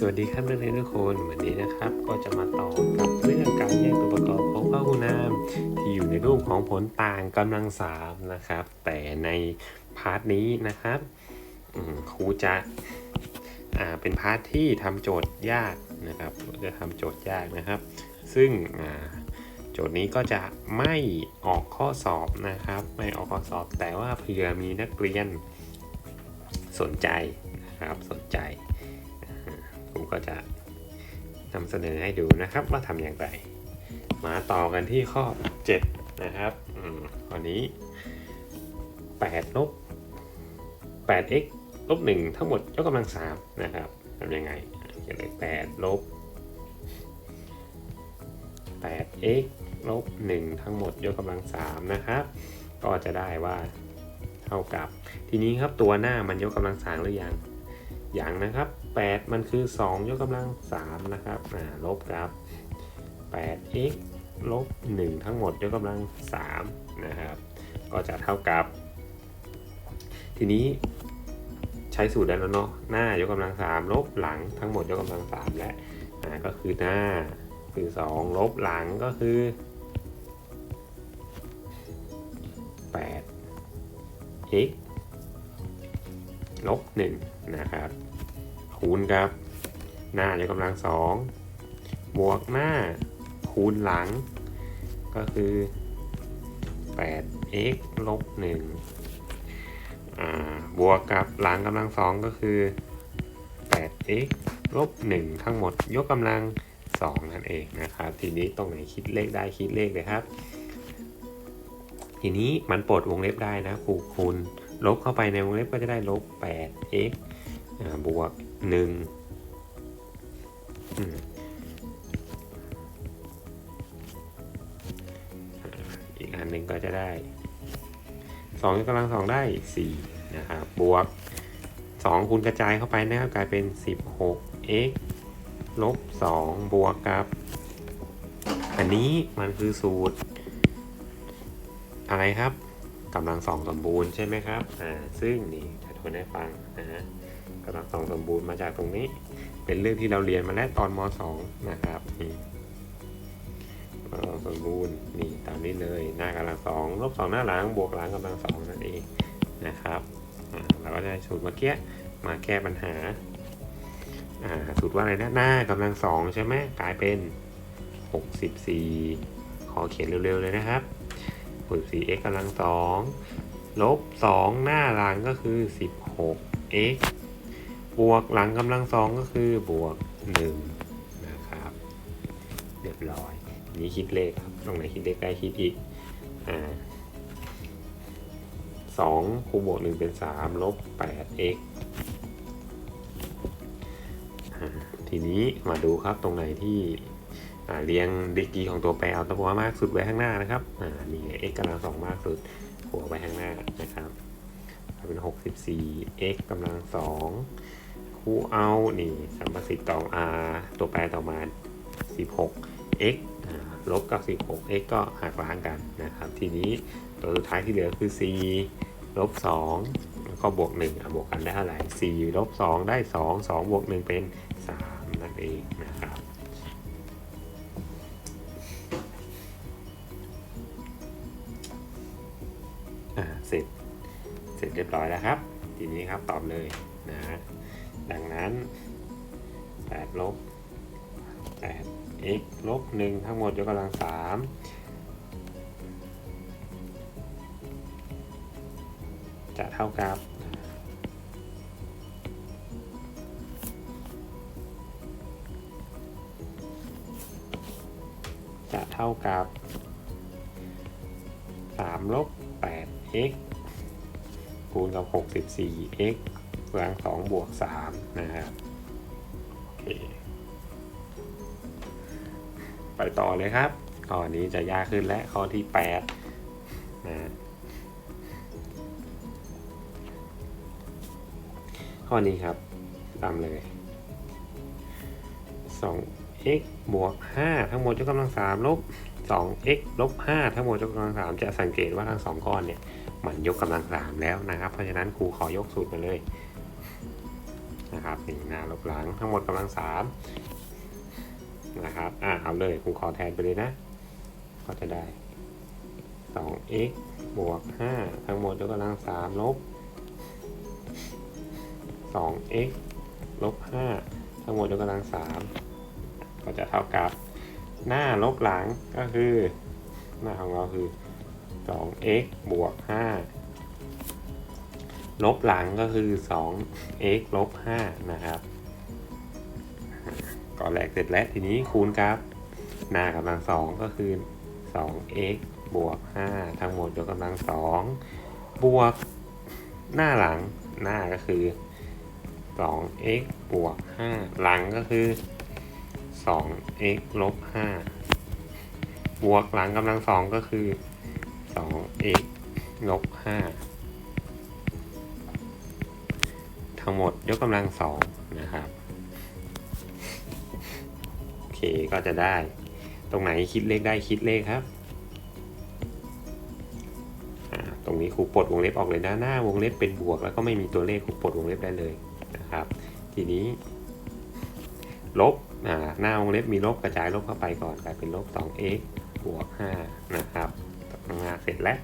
สวัสดีครับนักเรียนทุกคนวันนี้นะครับก็จะมาต่อกับเรื่องการแยกตัวประกอบของพหูนาม ที่อยู่ในรูปของผลต่างกำลังสามนะครับ แต่ในพาร์ทนี้นะครับครูจะเป็นพาร์ทที่ทำโจทย์ยากนะครับจะทำโจทย์ยากนะครับ ซึ่งโจทย์นี้ก็จะไม่ออกข้อสอบนะครับ ไม่ออกข้อสอบ แต่ว่าเผื่อมีนักเรียนสนใจนะครับสนใจาครูก็จะนำเสนอให้ดูนะครับว่าทำอย่างไร มาต่อกันที่ข้อ 7 นะครับอืมข้อนี้8ลบ 8x ลบ 1 ทั้งหมดยกกำลัง 3 นะครับทำยังไงเขียนเลย8ลบ 8x ลบ 1 ทั้งหมดยกกำลัง 3 นะครับ ก็จะได้ว่าเท่ากับ ทีนี้ครับตัวหน้ามันยกกำลังสามหรือยังอย่างนะครับ 8 มันคือ 2 ยกกำลัง 3 นะครับลบกับ 8x ลบ 1 ทั้งหมดยกกำลัง 3 นะครับ ก็จะเท่ากับ ทีนี้ใช้สูตรได้แล้วเนาะหน้ายกกำลัง 3 ลบหลังทั้งหมดยกกำลัง 3 และก็คือหน้าคือ 2 ลบหลังก็คือ 8 x ลบ 1 นะครับ คูณกับ หน้ายกกำลัง2บวกหน้าคูณหลัง ก็คือ 8x ลบ1อ่าบวกกับหลังกำลัง2ก็คือ 8x ลบ1ทั้งหมดยกกำลัง2นั่นเองนะครับ ทีนี้ตรงไหนคิดเลขได้คิดเลขเลยครับ ทีนี้มันปลดวงเล็บได้นะครูคูณลบเข้าไปในวงเล็บก็จะได้ลบ 8x อ่าบวก 1อืมอ่าอีกอันหนึ่งก็จะได้2ยกกำลังสองได้4นะครับบวก2คูณกระจายเข้าไปนะครับกลายเป็น 16x ลบ2บวกกับ อันนี้มันคือสูตร อะไรครับกำลังสองสมบูรณ์ใช่ไหมครับ อ่า ซึ่งนี่จะทวนให้ฟังนะฮะ กำลังสองสมบูรณ์มาจากตรงนี้ เป็นเรื่องที่เราเรียนมาแล้วตอนม .2 นะครับนี่กำลังสมบูรณ์นี่ตามนี้เลยหน้ากำลังสองลบสองหน้าหลังบวกหลังกำลังสองนั่นเองนะครับเราก็จะได้สูตรเมื่อกี้มาแก้ปัญหาอ่าสูตรว่าอะไรนะหน้ากำลังสองใช่ไหมกลายเป็น 64 ขอเขียนเร็วๆเลยนะครับ 64 x กำลังสองลบ 2 หน้าหลังก็คือ 16 x บวกหลังกำลังสองก็คือบวก1นะครับเรียบร้อยนี้คิดเลขครับตรงไหนคิดเลขได้คิดอีกอ่าสองคูณบวกหนึ่งเป็นสามลบแปด x อ่าทีนี้มาดูครับตรงไหนที่เรียงดีกรีของตัวแปรเอาตัวมากสุดไว้ข้างหน้านะครับนี่ x กำลังสองมากสุดหัวไว้ข้างหน้านะครับเป็น 64 x กำลังสอง คูเอานี่สัมประสิทธิ์ต่อ r ตัวแปรต่อมา 16 x ลบกับ 16 x ก็หักล้างกันนะครับ ทีนี้ตัวสุดท้ายที่เหลือคือ c ลบ2แล้วก็บวก1อะบวกกันได้เท่าไหร่ 4 ลบ 2 ได้ 2 2 บวก 1 เป็น 3 นั่นเองนะครับเสร็จ เสร็จเรียบร้อยแล้วครับ ทีนี้ครับตอบเลย นะดังนั้น8ลบ8 x ลบ1ทั้งหมดยกกำลัง3จะเท่ากับจะเท่ากับ3ลบ8 x คูณกับ 64 x กำลัง2บวก3นะครับโอเคไปต่อเลยครับข้อนี้จะยากขึ้นและข้อที่8นะข้อนี้ครับตามเลย 2x บวก 5 ทั้งหมดยกกำลัง3ลบ 2x ลบ 5 ทั้งหมดยกกำลัง 3 จะสังเกตว่าทั้งสองก้อนเนี่ย มันยกกำลัง 3 แล้วนะครับ เพราะฉะนั้นครูขอยกสูตรมาเลย นะครับนี่หน้าลบหลังทั้งหมดกำลังสามนะครับอ่าเอาเลยผมขอแทนไปเลยนะ ก็จะได้ 2x บวก 5 ทั้งหมดยกกำลัง 3 ลบ 2x ลบ 5 ทั้งหมดยกกำลัง 3 ก็จะเท่ากับหน้าลบหลังก็คือ หน้าของเราคือ 2x บวก 5 ลบหลังก็คือ 2x ลบ5นะครับก่อนแรกเสร็จแล้วทีนี้คูณครับ หน้ากำลังสองก็คือ 2x บวก 5 ทั้งหมดยกกำลังสองบวกหน้าหลังหน้าก็คือ 2x บวก 5 หลังก็คือ 2x ลบ 5 บวกหลังกำลังสองก็คือ 2x ลบ 5 ทั้งหมดยกกำลังสองนะครับโอเคก็จะได้ ตรงไหนคิดเลขได้คิดเลขครับตรงนี้ครูปลดวงเล็บออกเลยนะหน้าวงเล็บเป็นบวก แล้วก็ไม่มีตัวเลขครูปลดวงเล็บได้เลยนะครับ ทีนี้ ลบหน้าวงเล็บมีลบกระจายลบเข้าไปก่อนกลายเป็นลบ 2x บวก5นะครับข้างหน้าเสร็จแล้ว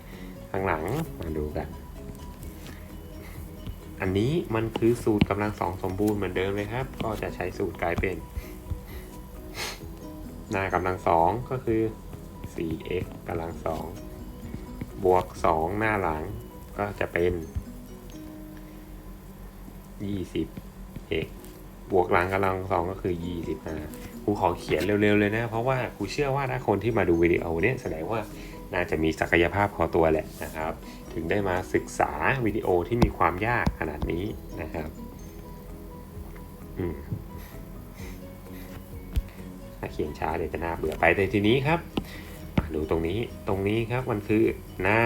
ข้างหลังมาดูกัน อันนี้มันคือสูตรกำลังสองสมบูรณ์เหมือนเดิมเลยครับ ก็จะใช้สูตรกลายเป็น หน้ากำลังสองก็คือ 4x กำลังสองบวก 2 หน้าหลังก็จะเป็น 20x บวกหลังกำลังสองก็คือ 25ครูขอเขียนเร็วๆเลยนะ เพราะว่าครูเชื่อว่าถ้าคนที่มาดูวิดีโอเนี้ยแสดงว่า น่าจะมีศักยภาพพอตัวแหละนะครับ ถึงได้มาศึกษาวิดีโอที่มีความยากขนาดนี้นะครับถ้าเขียนช้าเดี๋ยวจะน่าเบื่อไปแต่ทีนี้ครับดูตรงนี้ตรงนี้ครับมันคือหน้า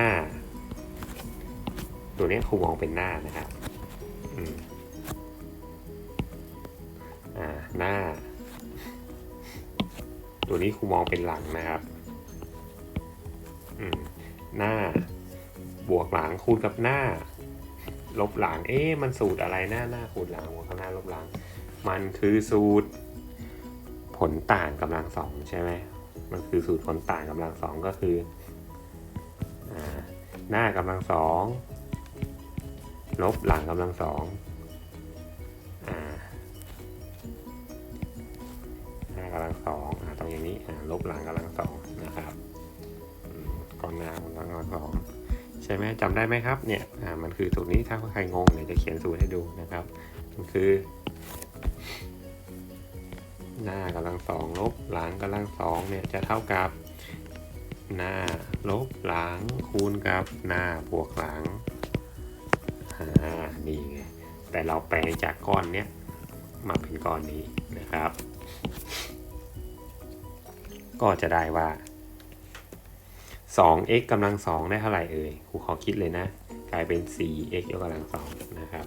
ตัวนี้ครูมองเป็นหน้านะครับอ่าหน้า ตัวนี้ครูมองเป็นหลังนะครับ หน้า บวกหลังคูณกับหน้า ลบหลัง เอ๊ะมันสูตรอะไรหน้าหน้าคูณหลังบวกกับหน้าลบหลัง มันคือสูตร ผลต่างกำลังสองใช่ไหมมันคือสูตรผลต่างกำลังสองก็คืออหน้ากำลังสองลบหลังกำลังสองหน้ากำลังสองอ่าตรงอย่างนี้ลบหลังกำลังสองนะครับ นหน้ากำลังสองใช่ไหมจำได้ไหมครับเนี่ยอ่ามันคือสูตรนี้ถ้าใครงงเดี๋ยวจะเขียนสูตรให้ดูนะครับ มันคือ หน้ากำลังสองลบหลังกำลังสองเนี่ยจะเท่ากับหน้าลบหลังคูณกับหน้าบวกหลังอ่านี่ไงแต่เราแปลงจากก้อนเนี้ยมาเป็นก้อนนี้นะครับ ก็จะได้ว่า 2x กำลังสองได้เท่าไหร่เอ่ยครูขอคิดเลยนะ กลายเป็น 4x ยกกำลังสองนะครับ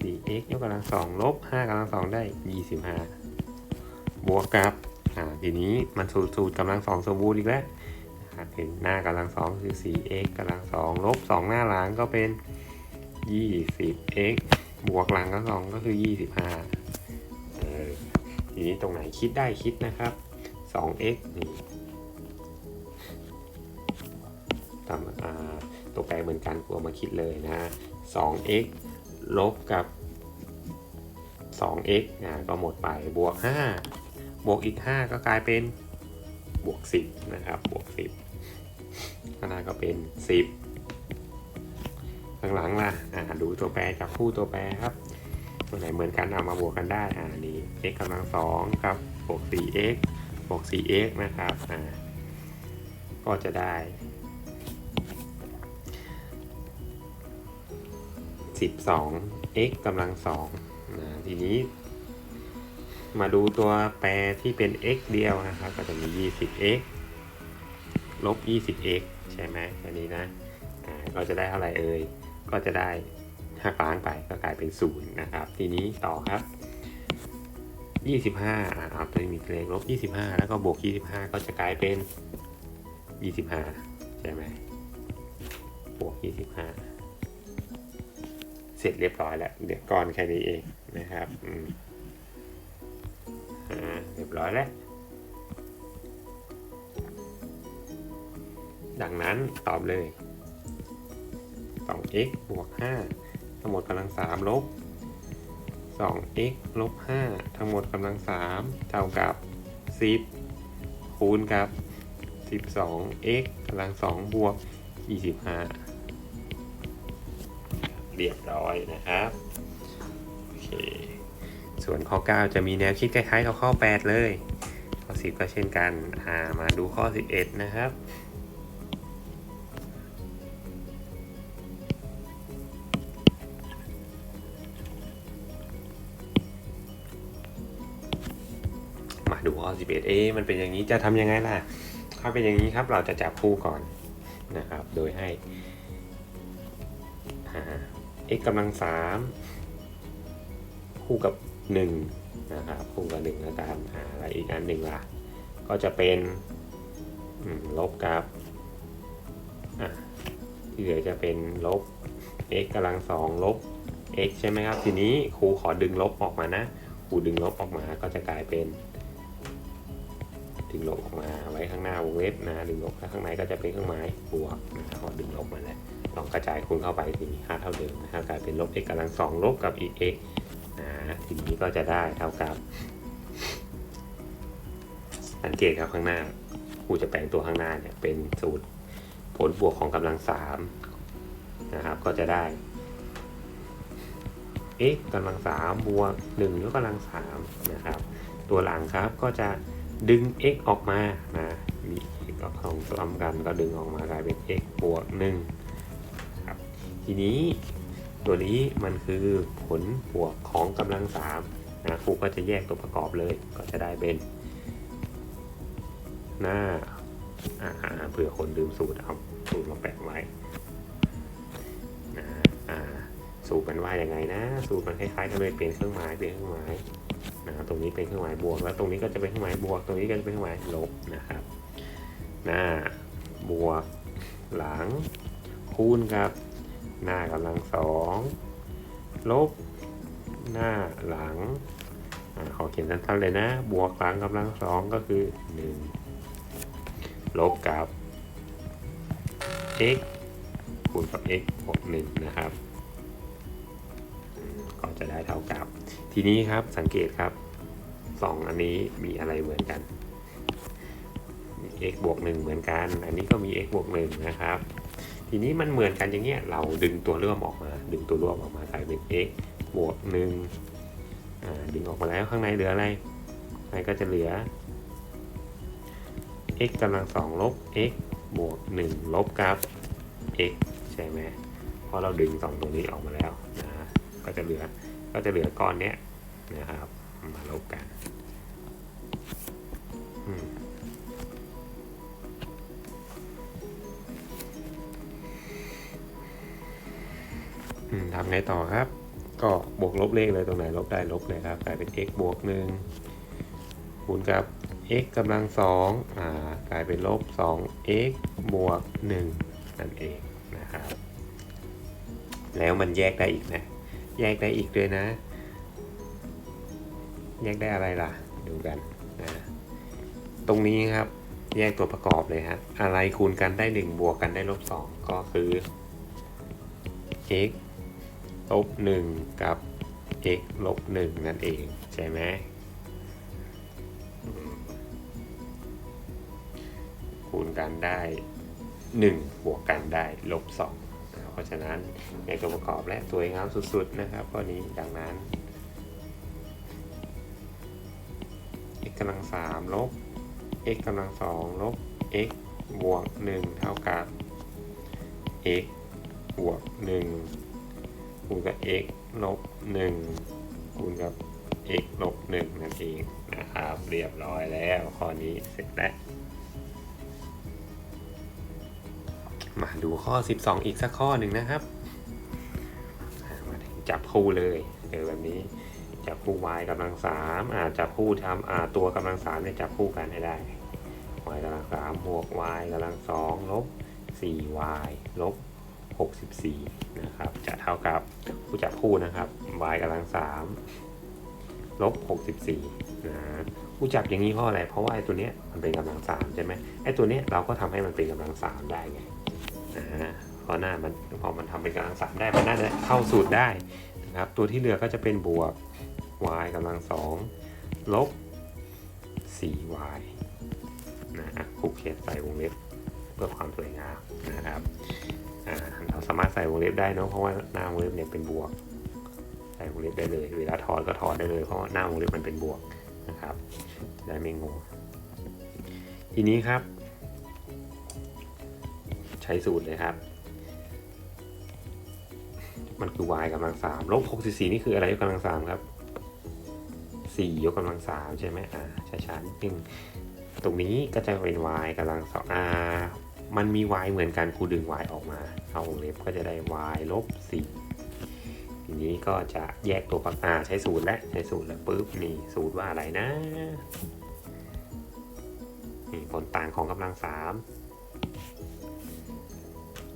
4x ยกกำลังสองลบ5กำลังสองได้ 25 บวกกับอ่าทีนี้มันสูตรสูตรกำลังสองสมบูรณ์อีกแล้วครับเห็นหน้ากำลังสองคือ 4x กำลังสองลบ2หน้าหลังก็เป็น 20x บวกหลังกำลังสองก็คือ 25เออทีนี้ตรงไหนคิดได้คิดนะครับ 2x นี่ ตัวแปรเหมือนกันกลัวมาคิดเลยนะ 2x ลบกับ 2x อ่าก็หมดไปบวก 5 บวกอีก 5 ก็กลายเป็นบวก 10 นะครับ บวก 10 ข้างหน้าก็เป็น 10 ข้างหลังล่ะอ่าดูตัวแปรจับคู่ตัวแปรครับตัวไหนเหมือนกันเอามาบวกกันได้อ่านี่ x กำลัง2ครับบวก 4x บวก 4x นะครับอ่าก็จะได้ 12 x กำลัง2นะทีนี้ มาดูตัวแปรที่เป็น x เดียวนะครับ ก็จะมี 20x ลบ 20x ใช่ไหมอันนี้นะก็จะได้เท่าไหร่เอ่ย ก็จะได้หักล้างไปก็กลายเป็น 0 นะครับ ทีนี้ต่อครับ 25อ่าเอาตัวนี้มีเลขลบ 25 แล้วก็บวก 25 ก็จะกลายเป็น 25 ใช่ไหมบวก 25 เสร็จเรียบร้อยแล้วเดี๋ยวก่อนแค่นี้เองนะครับอืมอ่าเรียบร้อยแล้วดังนั้นตอบเลย 2x บวก 5 ทั้งหมดกำลัง 3 ลบ 2x ลบ 5 ทั้งหมดกำลัง 3 เท่ากับ 10 คูณกับ 12x กำลัง 2 บวก 25 รียบร้อยนะครับโอเคส่วนข้อ 9 จะมีแนวคิดคล้ายๆกับข้อ 8 เลย ข้อ 10 ก็เช่นกันอ่ามาดูข้อ 11 นะครับมาดูข้อ 11 เอ๊มันเป็นอย่างนี้จะทำยังไงล่ะ ถ้าเป็นอย่างนี้ครับเราจะจับคู่ก่อนนะครับ โดยให้ x กำลัง3คู่กับ1นะครับคู่กับ1แล้วกันอ่าอะไรอีกอันหนึ่งล่ะ ก็จะเป็นลบกับที่เหลือจะเป็นลบ x กำลัง2ลบ x ใช่ไหมครับ ทีนี้ครูขอดึงลบออกมานะครูดึงลบออกมาก็จะกลายเป็น ดึงลบออกมาไว้ข้างหน้าวงเล็บนะดึงลบข้างในก็จะเป็นเครื่องหมายบวกนะครับพอดึงลบมาแล้ว ลองกระจายคูณเข้าไปทีนี้ค่าเท่าเดิมนะครับกลายเป็นลบ x กำลังสองลบกับอีก x นะทีนี้ก็จะได้เท่ากับ สังเกตครับข้างหน้าครูจะแปลงตัวข้างหน้าเนี่ยเป็นสูตรผลบวกของกำลังสามนะครับก็จะได้ x กำลังสามบวกหนึ่งยกกำลังสามนะครับ ตัวหลังครับก็จะดึง x ออกมานะมี x ออกของตัวอำกันก็ดึงออกมากลายเป็น x บวก1ครับ ทีนี้ตัวนี้มันคือผลบวกของกำลัง3นะครูก็จะแยกตัวประกอบเลยก็จะได้เป็นหน้าอ่าเผื่อคนลืมสูตรเอาสูตรมาแปะไว้นะสูตรมันว่าอย่างไงนะ สูตรมันคล้ายๆกันเลยเปลี่ยนเครื่องหมายเปลี่ยนเครื่องหมายนะครับตรงนี้เป็นเครื่องหมายบวก แล้วตรงนี้ก็จะเป็นเครื่องหมายบวก ตรงนี้ก็จะเป็นเครื่องหมายลบนะครับหน้าบวกหลังคูณกับ หน้ากำลังสองลบหน้าหลังอขอเขียนสั้นๆเลยนะ บวกหลังกำลังสองก็คือ1ลบกับ x คูณกับ x บวก1นะครับ ก็จะได้เท่ากับ ทีนี้ครับสังเกตครับสองอันนี้มีอะไรเหมือนกัน x บวกหนึ่งเหมือนกัน อันนี้ก็มี x บวกหนึ่งนะครับ ทีนี้มันเหมือนกันอย่างเงี้ยเราดึงตัวร่วมออกมา ดึงตัวร่วมออกมากลายเป็น x บวกหนึ่งดึงออกมาแล้วข้างในเหลืออะไรข้างในก็จะเหลือ x กำลังสองลบ x บวกหนึ่งลบกับ x ใช่ไหมเพราะเราดึงสองตรงนี้ออกมาแล้วนะก็จะเหลือก็จะเหลือก้อนเนี้ยนะครับมาลบกัน ทำไงต่อครับ ก็บวกลบเลขเลยตรงไหนลบได้ลบเลยครับกลายเป็น x บวกหนึ่งคูณกับ x กำลังสองอ่ากลายเป็นลบสอง x บวกหนึ่งนั่นเองนะครับ แล้วมันแยกได้อีกนะ แยกได้อีกด้วยนะ แยกได้อะไรล่ะ ดูกันนะตรงนี้ครับ แยกตัวประกอบเลยฮะ อะไรคูณกันได้ 1 บวกกันได้ลบ 2 ก็คือ x ลบ1กับ x ลบ1นั่นเองใช่ไหมคูณกันได้ 1 บวกกันได้ลบ2เพราะฉะนั้นในตัวประกอบและสวยงามสุดๆนะครับข้อนี้ดังนั้น x กำลังสามลบ x กำลังสองลบ x บวกหนึ่งเท่ากับ x บวกหนึ่ง คูณกับ x ลบหนึ่งคูณกับ x ลบหนึ่งนั่นเองนะครับ เรียบร้อยแล้วข้อนี้เสร็จแล้ว มาดูข้อ 12 อีกสักข้อหนึ่งนะครับ มาจับคู่เลยเจอแบบนี้จับคู่ y กำลังสามอาจับคู่ทำอาตัวกำลังสามเนี่ยจับคู่กันให้ได้ y กำลังสามบวก y กำลังสองลบ 4y ลบ 64 นะครับ จะเท่ากับผู้จับคู่นะครับ y กำลัง3ลบ64 นะผู้จับอย่างนี้เพราะอะไร เพราะว่าไอ้ตัวเนี้ยมันเป็นกำลัง3ใช่ไหมไอ้ตัวเนี้ยเราก็ทำให้มันเป็นกำลัง3ได้ไงนะเพราะหน้ามันพอมันทำเป็นกำลัง3ได้มันน่าจะเข้าสูตรได้นะครับ ตัวที่เหลือก็จะเป็นบวก y กำลัง2ลบ 4y นะครูเขียนใส่วงเล็บเพื่อความสวยงามนะครับ เราสามารถใส่วงเล็บได้เนอะเพราะว่าหน้าวงเล็บเนี่ยเป็นบวก ใส่วงเล็บได้เลย เวลาถอดก็ถอดได้เลย เพราะหน้าวงเล็บมันเป็นบวกนะครับได้ไม่งงทีนี้ครับ ใช้สูตรเลยครับ มันคือ y กำลังสามลบ64นี่คืออะไรยกกำลังสามครับ4ยกกำลังสามใช่ไหมอ่าช้าๆนิดนึงตรงนี้ก็จะเป็น y กำลังสองอ่า มันมี y เหมือนกันครูดึง y ออกมา เอาวงเล็บก็จะได้ y ลบ4ทีนี้ก็จะแยกตัวประกาใช้สูตรและใช้สูตรแล้วปุ๊บนี่สูตรว่าอะไรนะนี่ผลต่างของกำลังสาม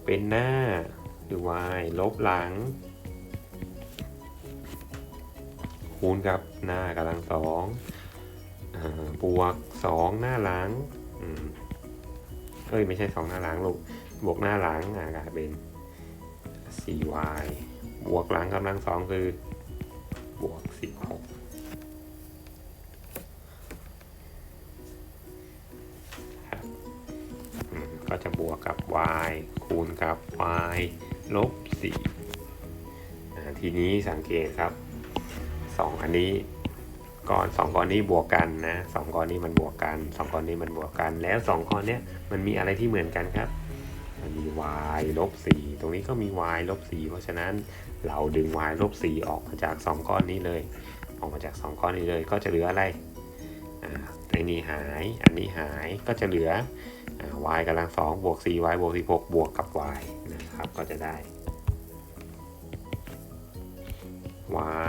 เป็นหน้าคือ y ลบหลัง คูณกับหน้ากำลังสองอาบวกสองหน้าหลัง เอ้ยไม่ใช่สองหน้าหลังลูก บวกหน้าหลังอ่ากลายเป็น 4y บวกหลังกำลังสองคือบวก 16ครับก็จะบวกกับ y คูณกับ y ลบ4อ่ทีนี้สังเกตครับสองอันนี้ ก้อนสองก้อนนี้บวกกันนะสองก้อนนี้มันบวกกันสองก้อนนี้มันบวกกัน แล้วสองก้อนเนี้ยมันมีอะไรที่เหมือนกันครับ มันมี y ลบสี่ตรงนี้ก็มี y ลบสี่เพราะฉะนั้นเราดึง y ลบสี่ออกมาจากสองก้อนนี้เลย ออกมาจากสองก้อนนี้เลย ก็จะเหลืออะไรอ่าไอ้นี่หาย อันนี้หายก็จะเหลืออ่า y กำลังสองบวก 4y บวก16บวกกับ y นะครับก็จะได้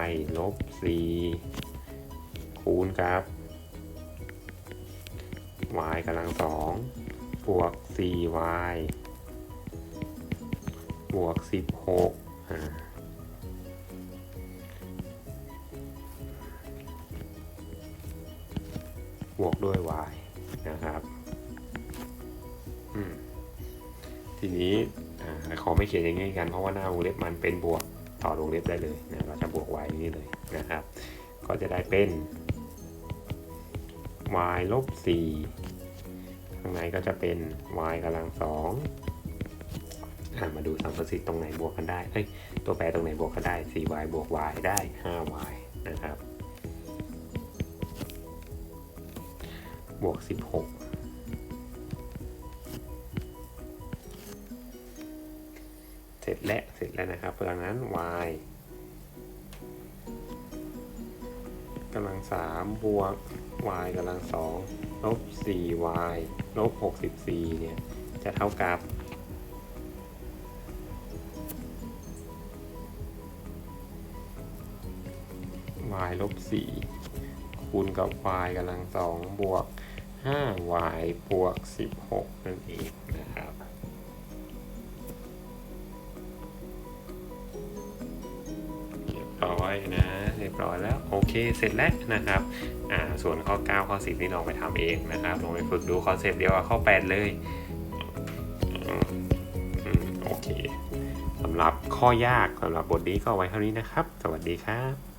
y ลบ4 คูณกับ y กำลังสองบวก 4y บวก 16อ่าบวกด้วย y นะครับ ทีนี้ขอไม่เขียนอย่างนี้กัน เพราะว่าหน้าวงเล็บมันเป็นบวกต่อวงเล็บได้เลยนะ เราจะบวก y นี้เลยนะครับ ก็จะได้เป็น y ลบ4ข้างในก็จะเป็น y กำลังสองมาดูสัมประสิทธิ์ตรงไหนบวกกันได้เอ้ยตัวแปรตรงไหนบวกกันได้ 4y บวก y ได้ 5y นะครับ บวก 16เสร็จแล้วเสร็จแล้วนะครับเพราะนั้น y กำลังสามบวก y กำลังสองลบ 4y ลบ 64 เนี่ย จะเท่ากับ y ลบ 4 คูณกับ y กำลังสองบวก 5y บวก 16 นั่นเองนะครับเรียบร้อยนะ เรียบร้อยแล้วโอเคเสร็จแล้วนะครับอ่าส่วนข้อ 9 ข้อ 10 นี่ลองไปทำเองนะครับลองไปฝึกดูคอนเซปต์เดียวกับข้อ 8 เลยโอเคสำหรับข้อยากสำหรับบทนี้ก็ไว้เท่านี้นะครับ สวัสดีครับ